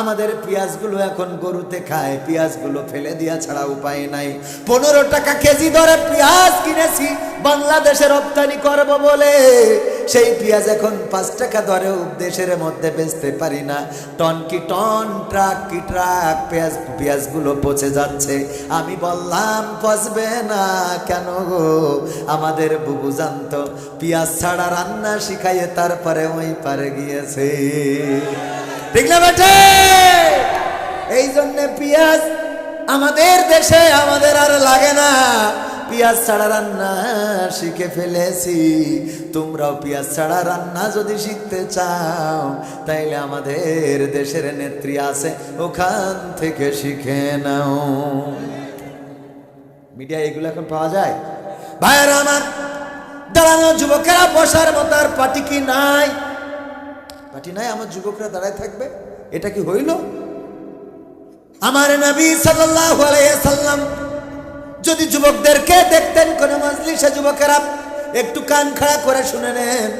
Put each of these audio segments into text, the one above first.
আমাদের পেঁয়াজগুলো এখন গরুতে খায়, পেঁয়াজগুলো ফেলে দিয়া ছাড়া উপায় নাই। পনেরো টাকা কেজি ধরে পেঁয়াজ কিনেছি, বাংলাদেশে রপ্তানি করব বলে। সেই পেঁয়াজ এখন পাঁচ টাকা দরেও দেশের মধ্যে বেচতে পারি না। টন কি টন, ট্রাক কি ট্রাক, পেঁয়াজ, পেঁয়াজগুলো পচে যাচ্ছে। আমি বললাম, পচবে না কেন গো? আমাদের বুবু জানতো, পেঁয়াজ ছাড়া রান্না শিখাইয়ে তারপরে ওই পারে গিয়েছে। ঠিক না বেটে? এই জন্য পেঁয়াজ আমাদের দেশে, আমাদের আর লাগে না। পেঁয়াজ ছাড়া রান্না শিখে ফেলেছি। তোমরাও পেঁয়াজ ছাড়া রান্না যদি শিখতে চাও, তাইলে আমাদের দেশের নেত্রী আছে, ওখান থেকে শিখে নাও। মিডিয়া এগুলো এখন পাওয়া যায়? ভাইয়ের আমার দাঁড়ানো যুবকেরা বসার মতো আর পাটি কি নাই? নাই, আমার যুবকরা দাঁড়ায় থাকবে। এটা কি হইল? আমার নবী সাল্লাম যদি যুবকদেরকে দেখতেন কোন মজলিসে, যুবকেরা একটু কান খাড়া করে শুনে নেন,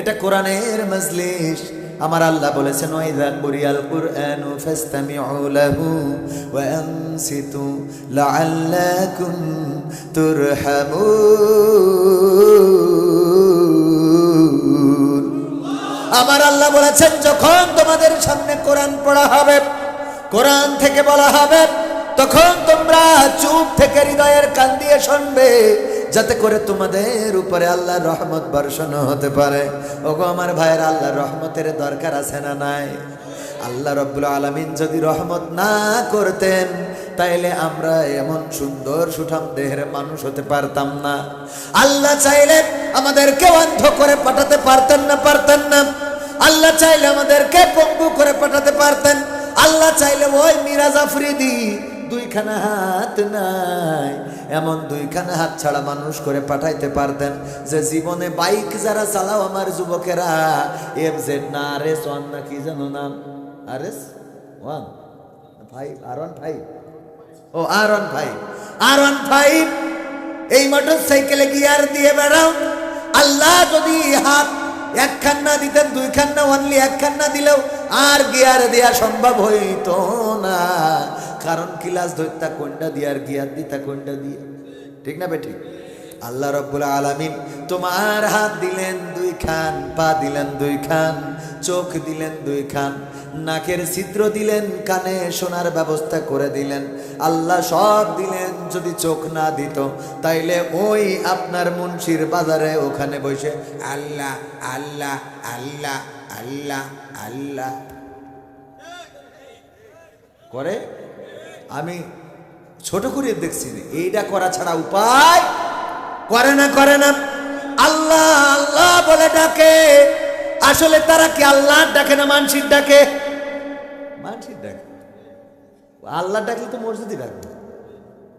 এটা কোরআনের মজলিস। আমার আল্লাহ বলেছেন ওয়াইদা কুরিয়াল আমার আল্লাহ বলেছেন, যখন তোমাদের সামনে কোরআন পড়া হবে, কোরআন থেকে বলা হবে, তখন তোমরা চুপ থেকে হৃদয়ের কান দিয়ে শুনবে। যাতে করে তোমাদের উপরে আল্লাহর রহমত বর্ষণ হতে পারে। ওগো আমার ভাইয়ের, আল্লাহর রহমতের দরকার আছে না নাই? আল্লাহ রব্বুল আলমিন যদি রহমত না করতেন, তাইলে আমরা এমন সুন্দর সুঠাম দেহের মানুষ হতে পারতাম না। আল্লাহ চাইলে আমাদেরকে অন্ধ করে পাঠাতে পারতেন না পারতেন না। আল্লাহ চাইলে আমাদেরকে পঙ্গু করে পাঠাতে পারতেন। আল্লাহ চাইলে ওই মিরাজ আফ্রিদি দুইখানা হাত নাই। এমন দুইখানা হাত ছাড়া মানুষ করে পাঠাইতে পারতেন যে জীবনে বাইক যারা চালাও আমার যুবকেরা। এফ জেড না আর এস ওয়ান না, কি জানো নাম। R S one? Five, R one five? ও, R one five. R one five? এই মোটর সাইকেলে গিয়ার দিয়ে বেড়াও। আল্লাহ যদি হাত একখান দিতেন, দুইখান না অনলি দিলেও আর গিয়ার দেয়া সম্ভব হইতো না। কারণ কিলাস ধরতা কোনটা দিয়ে আর গিয়ার দিতা কোনটা দিয়ে? ঠিক না বেটি? আল্লাহ রব্বুল আলামিন তোমার হাত দিলেন দুই খান, পা দিলেন দুই খান, চোখ দিলেন দুই খান, নাকের ছিদ্র দিলেন, কানে শোনার ব্যবস্থা করে দিলেন। আল্লাহ সব দিলেন, যদি চোখ না দিত, তাইলে ওই আপনার মুন্সির বাজারে ওখানে বসে আল্লাহ আল্লাহ আল্লাহ আল্লাহ আল্লাহ। করে? আমি ছোট করে দেখছি এইটা করা ছাড়া উপায় করে না করে না। আল্লাহ আল্লাহ বলে ডাকে। আসলে তারা কি আল্লাহ ডাকে না মানসির ডাকে? মানসির ডাকে। আল্লাহ ডাকলে তো মসজিদই ডাকবে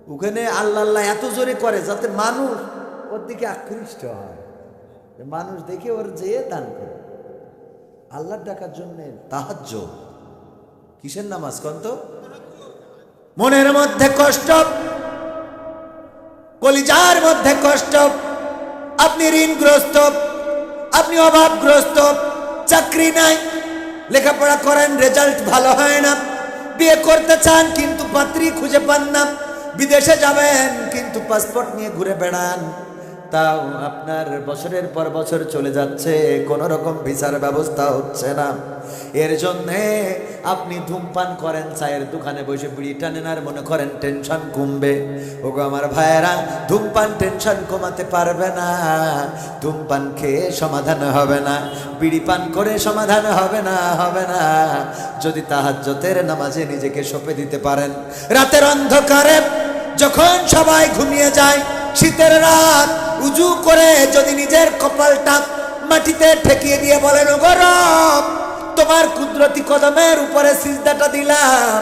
ওখানে আল্লাহ আল্লাহ এত জোরে করে যাতে মানুষ ওর দিকে আকৃষ্ট হয়। মানুষ দেখে ওর যেয়ে দান করে। আল্লাহ ডাকার জন্যে তাহাজ্য কিসের নামাজ কন্ত মনের মধ্যে কষ্ট, কলিজার মধ্যে কষ্ট, আপনি ঋণগ্রস্ত, আপনি অভাবগ্রস্ত, চাকরি নাই, লেখাপড়া করেন, রেজাল্ট ভালো হয় না, বিয়ে করতে চান কিন্তু পাত্রী খুঁজে পান না, বিদেশে যাবেন কিন্তু পাসপোর্ট নিয়ে ঘুরে বেড়ান। তাও আপনার বছরের পর বছর চলে যাচ্ছে, কোনো রকম ভিসার ব্যবস্থা হচ্ছে না। এর জন্যে আপনি ধূমপান করেন, চায়ের দোকানে বসে বিড়ি টানেন আর মনে করেন টেনশন কমবে। ওগো আমার ভাইয়েরা, ধূমপান টেনশন কমাতে পারবে না, ধূমপান খেয়ে সমাধান হবে না, বিড়ি পান করে সমাধান হবে না হবে না। যদি তাহাজ্জতের নামাজে নিজেকে সঁপে দিতে পারেন। রাতের অন্ধকারে যখন সবাই ঘুমিয়ে যায়, শীতের রাত উজু করে যদি নিজের কপালটা মাটিতে ঠেকিয়ে দিয়ে বলেন গরব তোমার কুদরতি কদমের উপরে সিজদাটা দিলাম।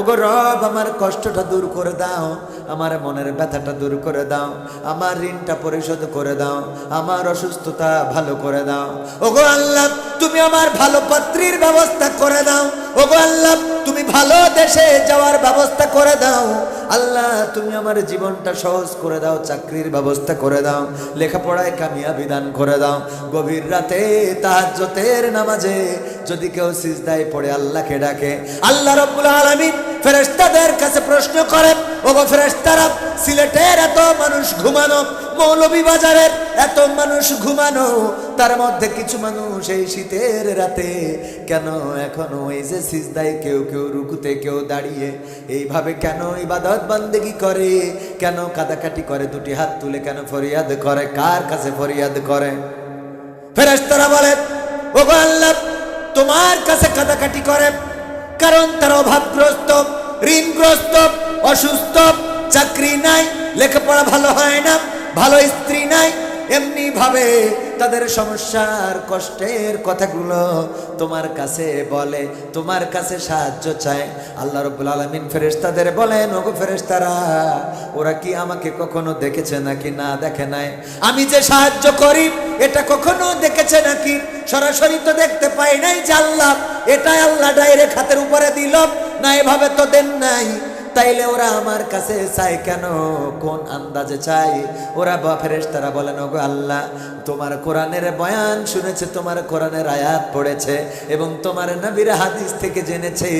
ওগো রব, আমার কষ্টটা দূর করে দাও, আমার মনের ব্যথাটা দূর করে দাও, আমার ঋণটা পরিশোধ করে দাও, আমার অসুস্থতা ভালো করে দাও। ওগো আল্লাহ, তুমি আমার ভালো পাত্রীর ব্যবস্থা করে দাও। ওগো আল্লাহ তুমি ভালো দেশে যাওয়ার ব্যবস্থা করে দাও। আল্লাহ, তুমি আমার জীবনটা সহজ করে দাও, চাকরির ব্যবস্থা করে দাও, লেখাপড়ায় কামিয়াবি দান করে দাও। গভীর রাতে তাহাজ্জতের নামাজে যদি কেউ সিজদায় পড়ে, আল্লাহকে ডাকে। আল্লাহ রব্বুল আলামিন ফেরেশতাদের কাছে প্রশ্ন করে ওগো ফেরেশতারা, সিলেটের এত মানুষ ঘুমানো মৌলভীবাজারের এত মানুষ ঘুমানো, তার মধ্যে কিছু মানুষ এই শীতের রাতে কেন এখনও এই যে সিজদায় কেউ কেউ রুকুতে কেউ দাঁড়িয়ে, এইভাবে কেন ইবাদত বান্দেগি করে? কেন কাদাকাটি করে? দুটি হাত তুলে কেন ফরিয়াদ করে? কার কাছে ফরিয়াদ করে? ফেরেশতারা বলে, ওগো আল্লাহ, তোমার কাছে কাদাকাটি করে। কারণ তারা অভাবগ্রস্ত, ঋণগ্রস্ত, অসুস্থ, চাকরি নাই, লেখাপড়া ভালো হয় না, ভালো স্ত্রী নাই এমনি ভাবে তাদের সমস্যার কষ্টের কথাগুলো তোমার কাছে বলে, তোমার কাছে সাহায্য চায়। আল্লাহ রব্বুল আলমিন ফেরেশতাদের বলেন, ওগো ফেরেশতারা, ওরা কি আমাকে কখনো দেখেছে নাকি? না, দেখে নাই। আমি যে সাহায্য করি, এটা কখনো দেখেছে নাকি? সরাসরি তো দেখতে পাই নাই যে আল্লাহ, এটাই আল্লাহ ডাইরেক্ট হাতের উপরে দিল, না এভাবে তো দেন নাই। তাইলে ওরা আমার কাছে চায় কেন? কোন আন্দাজে চাই ওরা বা ফেরেশতারা বলেন, ওগো আল্লাহ, তোমার কোরআনের বয়ান শুনেছে, তোমার কোরআনের আয়াত পড়েছে এবং তোমার নবীর হাদিস থেকে জেনেছে।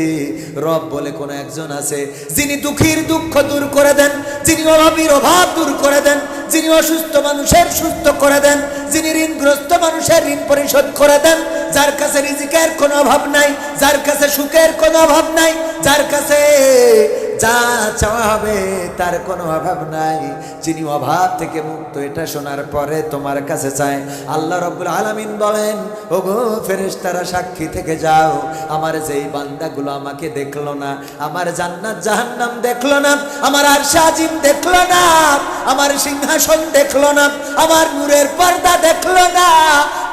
রব বলে কোন একজন আছে, যিনি দুঃখীর দুঃখ দূর করে দেন, যিনি অভাবীর অভাব দূর করে দেন, যিনি অসুস্থ মানুষের সুস্থ করে দেন, যিনি ঋণগ্রস্ত মানুষের ঋণ পরিশোধ করে দেন, যার কাছে রিজিকের কোনো অভাব নাই, যার কাছে সুখের কোনো অভাব নাই, যার কাছে যা চাওয়া হবে তার কোনো অভাব নাই। যিনি অভাব থেকে মুক্ত, এটা শোনার পরে তোমার কাছে চায় আল্লাহ রব্বুল আলামিন বলেন, ওগো ফেরেশতারা, সাক্ষী থেকে যাও। আমার যেই বান্দাগুলো আমাকে দেখল না, আমার জান্নাত, জাহান্নাম দেখল না, আমার আরশা আজিম দেখল না, আমার সিংহাসন দেখল না, আমার নূরের পর্দা দেখল না,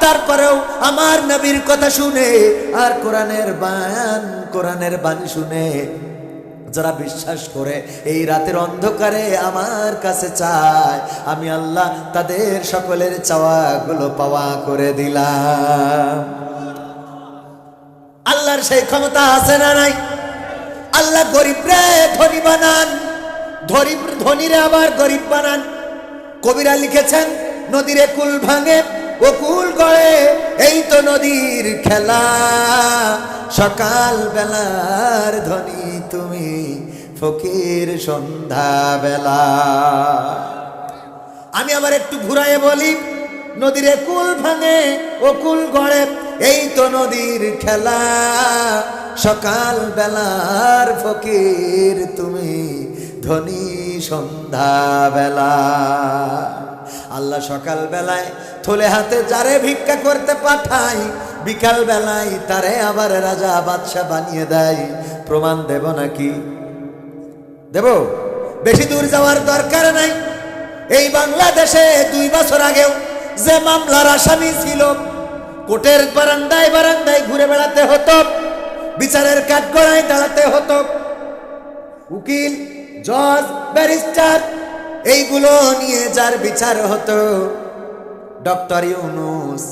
তারপরেও আমার নবীর কথা শুনে আর কোরআনের বায়ান, কোরআনের বাণী শুনে যারা বিশ্বাস করে, এই রাতের অন্ধকারে আমার কাছে চায়, আমি আল্লাহ তাদের সকলের চাওয়াগুলো পাওয়া করে দিলাম। আল্লাহর সেই ক্ষমতা আছে না নাই? আল্লাহ গরিবরে ধনী বানান। ধরিব ধনীরে আবার গরিব বানান। কবিরা লিখেছেন, নদীরে কুল ভাঙে ও কুল গড়ে, এই তো নদীর খেলা। সকাল বেলার ধনী তুমি ফকির সন্ধ্যা বেলা আমি আবার একটু ঘুরাইয়ে বলি, নদীর কুল ভাঙে, ও কুল গড়ে, এই তো নদীর খেলা। সকাল বেলার ফকির তুমি ধনী সন্ধ্যা বেলা আল্লাহ সকাল বেলায় থলে হাতে যারে ভিক্ষা করতে পাঠাই বিকাল বেলায় তারে আবার রাজা বাদশাহ বানিয়ে দেয়। প্রমাণ দেব নাকি? দেব? বেশি দূর যাওয়ার দরকার নাই। এই বাংলাদেশে দুই বছর আগেও যে মামলার আসামি ছিল কোর্টের বারান্দায় বারান্দায় ঘুরে বেড়াতে হতো, বিচারের কাঠগড়ায় দাঁড়াতে হতো। উকিল, জজ, ব্যারিস্টার, এইগুলো নিয়ে যার বিচার হতো। ডক্টর ইউনুস,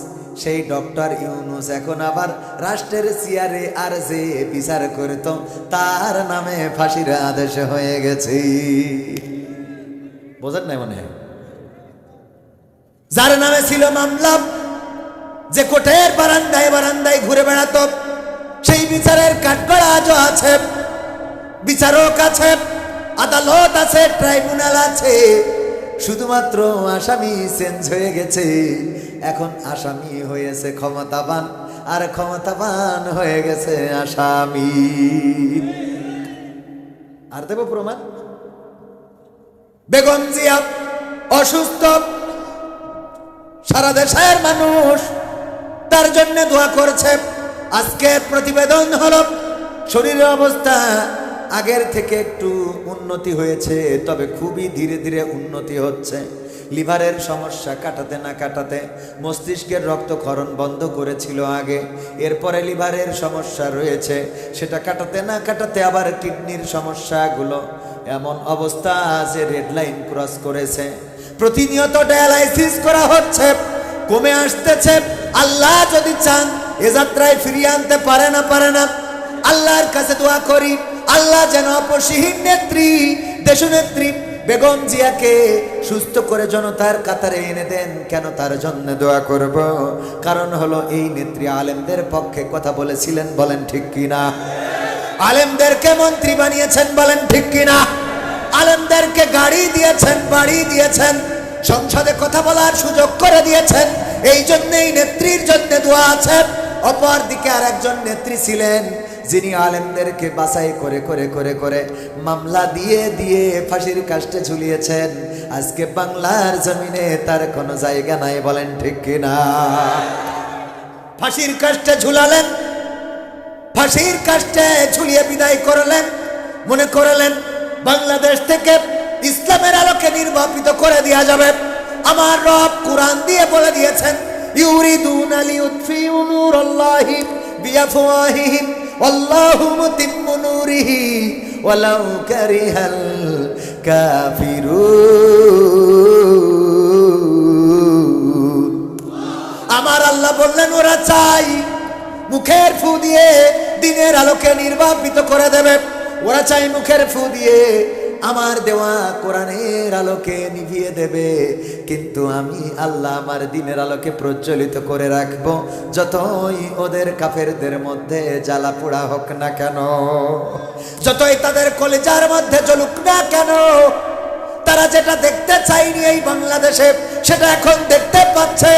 সেই ডক্টর ইউনুস এখন আবার রাষ্ট্রের চেয়ারে আর যে বিচার করত, তার নামে ফাঁসির আদেশ হয়ে গেছে। বোঝেন নাই মনে হয়? যার নামে ছিল মামলা, যে কোর্টের বারান্দায় বারান্দায় ঘুরে বেড়াতো, সেই বিচারের কাঠগড়া আজও আছে, বিচারক আছে, আদালত আছে, ট্রাইব্যুনাল আছে। শুধুমাত্র আসামি চেঞ্জ হয়ে গেছে। এখন আসামি হয়েছে ক্ষমতাবান, আর ক্ষমতাবান হয়ে গেছে আসামি। আর দেব প্রমাণ? বেগম জিয়া অসুস্থ, সারা দেশের মানুষ তার জন্য দোয়া করছে। আজকের প্রতিবেদন হলো, শরীরের অবস্থা আগের থেকে একটু উন্নতি হয়েছে, তবে খুবই ধীরে ধীরে উন্নতি হচ্ছে। লিভারের সমস্যা কাটাতে না কাটাতে মস্তিষ্কের রক্তক্ষরণ বন্ধ করেছিল আগে। এরপরে লিভারের সমস্যা রয়েছে, সেটা কাটাতে না কাটাতে আবার কিডনির সমস্যাগুলো। এমন অবস্থা যে রেড লাইন ক্রস করেছে। প্রতিনিয়ত ডায়ালাইসিস করা হচ্ছে, কমে আসতেছে। আল্লাহ যদি চান, এ যাত্রায় ফিরিয়ে আনতে পারে না পারে না। আল্লাহর কাছে দোয়া করি। আল্লাহ যেন অপসীহীন নেত্রী, দেশনেত্রী বেগম জিয়াকে সুস্থ করে জনতার কাতারে এনে দেন, কেন তার জন্য দোয়া করব? কারণ হলো এই নেত্রী আলেমদের পক্ষে কথা বলেছিলেন, বলেন ঠিক কিনা? আলেমদেরকে মন্ত্রী বানিয়েছেন, বলেন ঠিক কিনা? আলেমদেরকে গাড়ি দিয়েছেন, বাড়ি দিয়েছেন, সংসদে কথা বলার সুযোগ করে দিয়েছেন, এই জন্যই নেত্রীর জন্য দোয়া আছে। অপর দিকে আর একজন নেত্রী ছিলেন যিনি আলেমদেরকে বাছাই করে করে করে করে মামলা দিয়ে দিয়ে ফাঁসির কাষ্টে ঝুলিয়েছেন, আজকে বাংলার জমিনে তার কোনো জায়গা নাই, বলেন ঠিক কিনা? ফাঁসির কাষ্টে ঝুলালেন, ফাঁসির কাষ্টে ঝুলিয়ে বিদায় করলেন, মনে করলেন বাংলাদেশ থেকে ইসলামের আলোকে নির্বাপিত করে দেওয়া যাবে। আমার রব কোরআন দিয়ে বলে দিয়েছেন, ইউরিদুন নূরাল্লাহি বিআফওয়াহিহিম। ওয়াল্লাহু মুতিম্মু আমার আল্লাহ বললেন, ওরা চাই মুখের ফু দিয়ে দিনের আলোকে নির্বাপিত করে দেবে। ওরা চাই মুখের ফু দিয়ে আমার দেওয়া কোরআনের আলোকে নিভিয়ে দেবে। কিন্তু আমি আল্লাহ আমার দিনের আলোকে প্রজ্বলিত করে রাখব। যতই ওদের কাফেরদের মধ্যে জ্বালা পোড়া হোক না কেন, যতই তাদের কলেজার মধ্যে জ্বলুক না কেন, তারা যেটা দেখতে চাইনি এই বাংলাদেশে, সেটা এখন দেখতে পাচ্ছে।